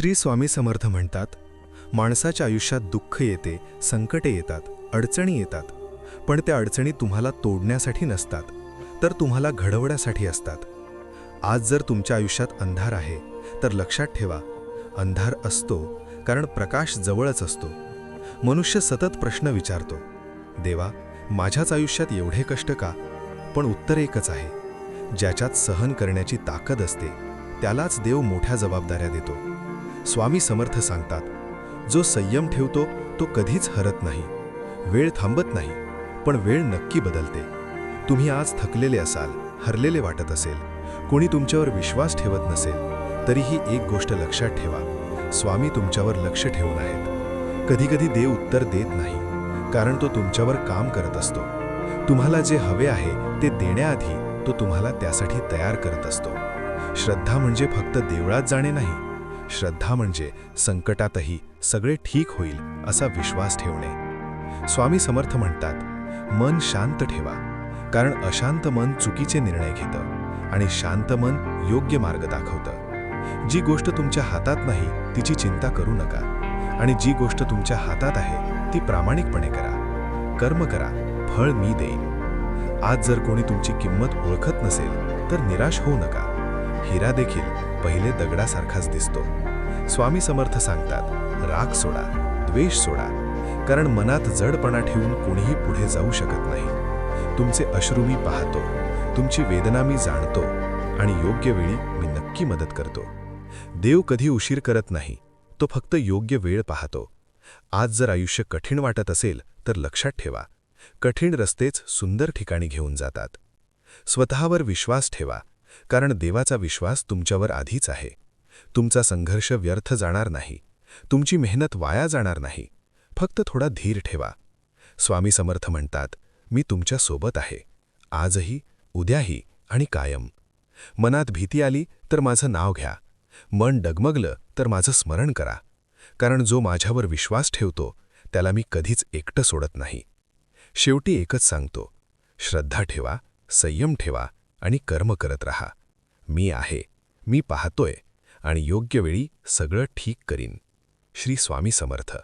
श्री स्वामी समर्थ म्हणतात माणसाच्या आयुष्यात दुःख येते संकटे येतात अडचणी येतात. पण त्या अडचणी तुम्हाला तोडण्यासाठी नसतात तर तुम्हाला घडवण्यासाठी असतात. आज जर तुमच्या आयुष्यात अंधार आहे तर लक्षात ठेवा अंधार असतो कारण प्रकाश जवळच असतो. मनुष्य सतत प्रश्न विचारतो देवा माझ्याच आयुष्यात एवढे कष्ट का? पण उत्तर एकच आहे ज्याच्यात सहन करण्याची ताकद असते त्यालाच देव मोठ्या जबाबदाऱ्या देतो. स्वामी समर्थ सांगतात जो संयम ठेवतो तो कधीच हरत नाही. वेळ थांबत नाही पण वेळ नक्की बदलते. तुम्ही आज थकलेले असाल हरलेले वाटत असेल कोणी तुमच्यावर विश्वास ठेवत नसेल तरीही एक गोष्ट लक्षात ठेवा. स्वामी तुमच्यावर लक्ष ठेवून आहेत. कधीकधी देव उत्तर देत नाही कारण तो तुमच्यावर काम करत असतो. तुम्हाला जे हवे आहे ते देण्याआधी तो तुम्हाला त्यासाठी तयार करत असतो. श्रद्धा म्हणजे फक्त देवळात जाणे नाही श्रद्धा म्हणजे संकटातही सगळे ठीक होईल असा विश्वास ठेवणे. स्वामी समर्थ म्हणतात मन शांत ठेवा कारण अशांत मन चुकीचे निर्णय घेतं आणि शांत मन योग्य मार्ग दाखवतं. जी गोष्ट तुमच्या हातात नाही तिची चिंता करू नका आणि जी गोष्ट तुमच्या हातात आहे ती प्रामाणिकपणे करा. कर्म करा फळ मी देईन. आज जर कोणी तुमची किंमत ओळखत नसेल तर निराश होऊ नका. हिरा देखील पहिले दगडासारखाच दिसतो. स्वामी समर्थ सांगतात राग सोडा द्वेष सोडा कारण मनात जडपणा ठेवून कोणीही पुढे जाऊ शकत नाही. तुमचे अश्रू मी पाहतो तुमची वेदना मी जाणतो आणि योग्य वेळी मी नक्की मदत करतो. देव कधी उशीर करत नाही तो फक्त योग्य वेळ पाहतो. आज जर आयुष्य कठीण वाटत असेल तर लक्षात ठेवा. कठीण रस्तेच सुंदर ठिकाणी घेऊन जातात. स्वतःवर विश्वास ठेवा कारण देवाचा विश्वास तुमच्यावर आधीच आहे. तुमचा संघर्ष व्यर्थ जाणार नाही. तुमची मेहनत वाया जाणार नाही. फक्त थोडा धीर ठेवा. स्वामी समर्थ म्हणतात मी तुमच्यासोबत आहे. आजही उद्याही आणि कायम. मनात भीती आली तर माझं नाव घ्या. मन डगमगलं तर माझं स्मरण करा. कारण जो माझ्यावर विश्वास ठेवतो त्याला मी कधीच एकटं सोडत नाही. शेवटी एकच सांगतो श्रद्धा ठेवा संयम ठेवा आणि कर्म करत रहा. मी आहे मी पाहतोय आणि योग्य वेळी सगळं ठीक करीन. श्री स्वामी समर्थ.